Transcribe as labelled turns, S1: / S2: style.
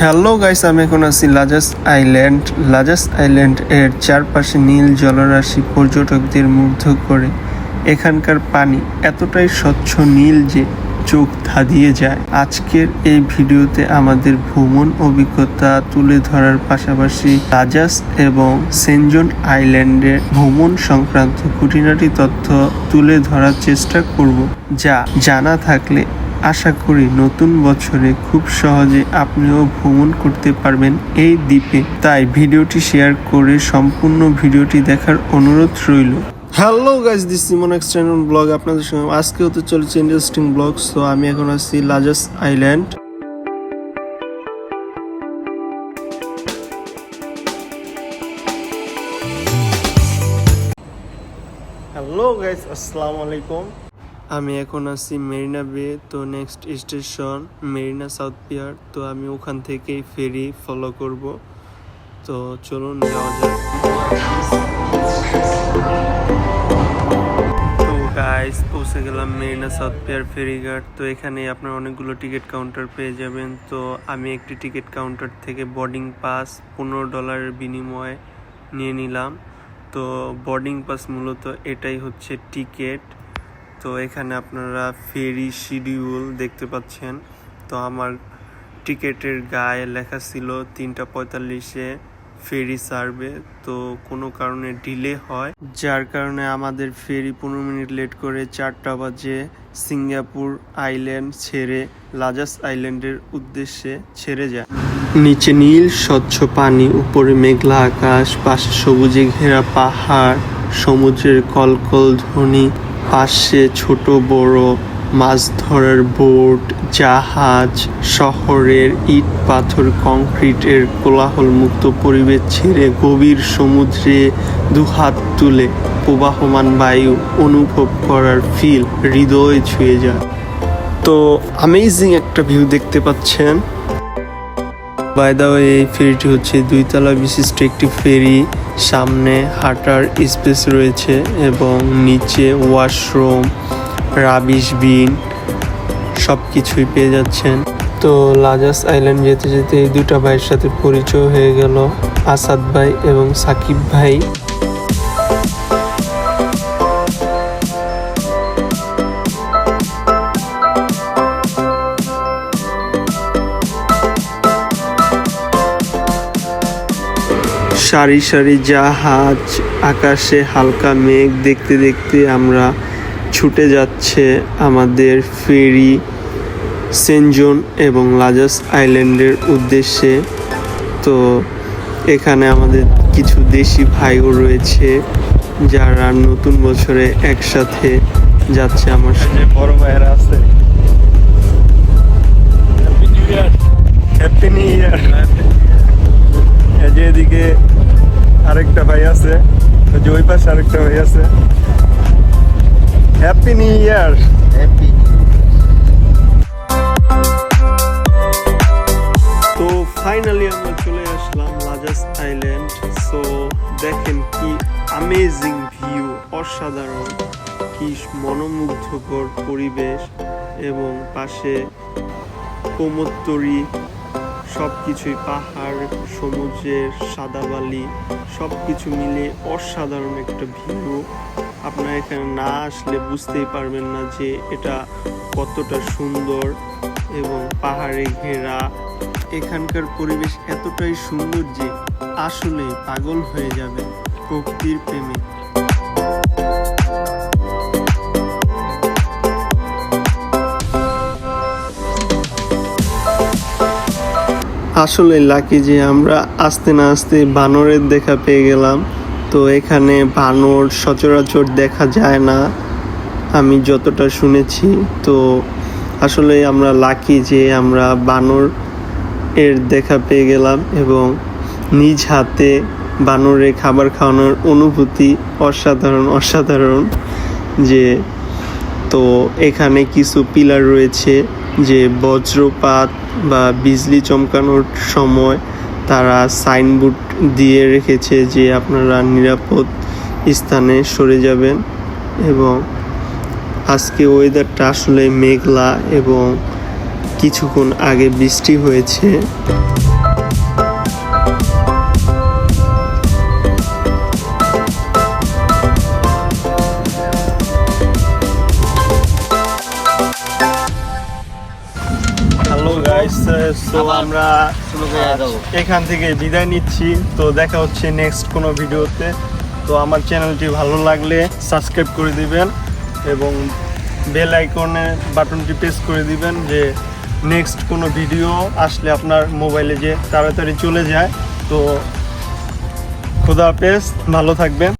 S1: Hello guys আমি এখন আছি লাজাস আইল্যান্ড লাজাস আইল্যান্ড এর চারপাশে নীল জলরাশি পর্যটকদের মুগ্ধ করে। এখানকার পানি এতটাই স্বচ্ছ নীল যে চোখ ধাঁধিয়ে যায়। আজকের এই ভিডিওতে আমাদের ভ্রমণ অভিজ্ঞতা তুলে ধরার পাশাপাশি লাজাস এবং সেনজন আইল্যান্ডের ভ্রমণ সংক্রান্ত খুঁটিনাটি তথ্য তুলে ধরার চেষ্টা করব, যা জানা থাকলে আশা করি নতুন বছরে খুব সহজে আপনিও ভ্রমণ করতে পারবেন এই দ্বীপে। তাই ভিডিওটি শেয়ার করে সম্পূর্ণ ভিডিওটি দেখার অনুরোধ রইল। Hello guys this Simon extended blog আপনাদের সঙ্গে আজকে হতে চলেছে ইন্টারেস্টিং ব্লগ তো আমি এখন আছি লাজাস আইল্যান্ড হ্যালো গাইজ আসসালামু আলাইকুম। আমি এখন আছি মেরিনা বে, তো next station Marina South Pier তো আমি ওখান থেকেই ফেরি ফলো করব। তো চলুন যাওয়া যাক। তো গাইস পৌঁছে গেলাম মেরিনা সাউথ পিয়ার ফেরিঘাট। তো এখানে আপনার অনেকগুলো টিকিট কাউন্টার পেয়ে যাবেন। তো আমি একটি টিকিট কাউন্টার থেকে বোর্ডিং পাস পনেরো ডলারের বিনিময়ে নিয়ে নিলাম। তো বোর্ডিং পাস মূলত এটাই হচ্ছে টিকিট তো এখানে আপনারা ফেরি শিডিউল দেখতে পাচ্ছেন। তো আমার টিকেটের গায়ে লেখা ছিল তিনটা পঁয়তাল্লিশে ফেরি সার্ভে। তো কোনো কারণে ডিলে হয়। যার কারণে আমাদের ফেরি পনেরো মিনিট লেট করে চারটা বাজে সিঙ্গাপুর আইল্যান্ড ছেড়ে লাজাস আইল্যান্ডের উদ্দেশ্যে ছেড়ে যায়। নিচে নীল, স্বচ্ছ পানি, উপরে মেঘলা আকাশ, পাশে সবুজে ঘেরা পাহাড়, সমুদ্রের কলকল ধ্বনি পাশে ছোট বড় মাছ ধরার বোট, জাহাজ, শহরের ইট পাথর, কংক্রিটের কোলাহল মুক্ত পরিবেশ ছেড়ে গভীর সমুদ্রে দুহাত তুলে প্রবাহমান বায়ু অনুভব করার ফিল হৃদয় ছুঁয়ে যায়। তো আমেজিং একটা ভিউ দেখতে পাচ্ছেন। বাই দা ওয়ে এই ফেরিটি হচ্ছে দুইতলা বিশিষ্ট একটি ফেরি সামনে হাঁটার স্পেস রয়েছে এবং নিচে ওয়াশরুম রাবিশ বিন সব কিছুই পেয়ে যাচ্ছেন। তো লাজাস আইল্যান্ড যেতে যেতে এই দুটা ভাইয়ের সাথে পরিচয় হয়ে গেল। আসাদ ভাই এবং সাকিব ভাই। সারি সারি জাহাজ আকাশে হালকা মেঘ দেখতে দেখতে আমরা ছুটে যাচ্ছে আমাদের ফেরি সেনজোন এবং লাজাস আইল্যান্ডের উদ্দেশ্যে। তো এখানে আমাদের কিছু দেশি ভাইও রয়েছে যারা নতুন বছরে একসাথে যাচ্ছে আমার সাথে। বড় ভাইয়েরা আছে। হ্যাপি নিউ ইয়ার এদিকে আরেকটা ভাই আছে। যে ওই পাশে আরেকটা ভাই আছে। হ্যাপি নিউ ইয়ার তো ফাইনালি আমরা চলে আসলাম লাজাস আইল্যান্ড সো দেখেন কি আমেজিং ভিউ অসাধারণ কি মনোমুগ্ধকর পরিবেশ এবং পাশে কোমোত্তরি সব কিছুই পাহাড়, সমুদ্রের সাদা বালি সব কিছু মিলে অসাধারণ একটা ভিউ আপনারা এখানে না আসলে বুঝতেই পারবেন না যে এটা কতটা সুন্দর এবং পাহাড়ে ঘেরা। এখানকার পরিবেশ এতটাই সুন্দর যে আসলে পাগল হয়ে যাবে প্রকৃতির প্রেমে। আসলে লাকি যে আমরা আস্তে না আস্তে বানরের দেখা পেয়ে গেলাম। তো এখানে বানর সচরাচর দেখা যায় না, আমি যতটা শুনেছি। তো আসলে আমরা লাকি যে আমরা বানর এর দেখা পেয়ে গেলাম এবং নিজ হাতে বানরে খাবার খাওয়ানোর অনুভূতি অসাধারণ অসাধারণ যে তো এখানে কিছু পিলার রয়েছে। যে বজ্রপাত বা বিজলি চমকানোর সময় তারা সাইনবোর্ড দিয়ে রেখেছে যে আপনারা নিরাপদ স্থানে সরে যাবেন এবং আজকে ওয়েদারটা আসলে মেঘলা এবং কিছুক্ষণ আগে বৃষ্টি হয়েছে। সো আমরা এখান থেকে বিদায় নিচ্ছি। তো দেখা হচ্ছে নেক্সট কোনো ভিডিওতে। তো আমার চ্যানেলটি ভালো লাগলে সাবস্ক্রাইব করে দিবেন এবং বেল আইকনে বাটনটি প্রেস করে দিবেন যে নেক্সট কোনো ভিডিও আসলে আপনার মোবাইলে যে তাড়াতাড়ি চলে যায়। তো খোদা হাফেজ ভালো থাকবেন।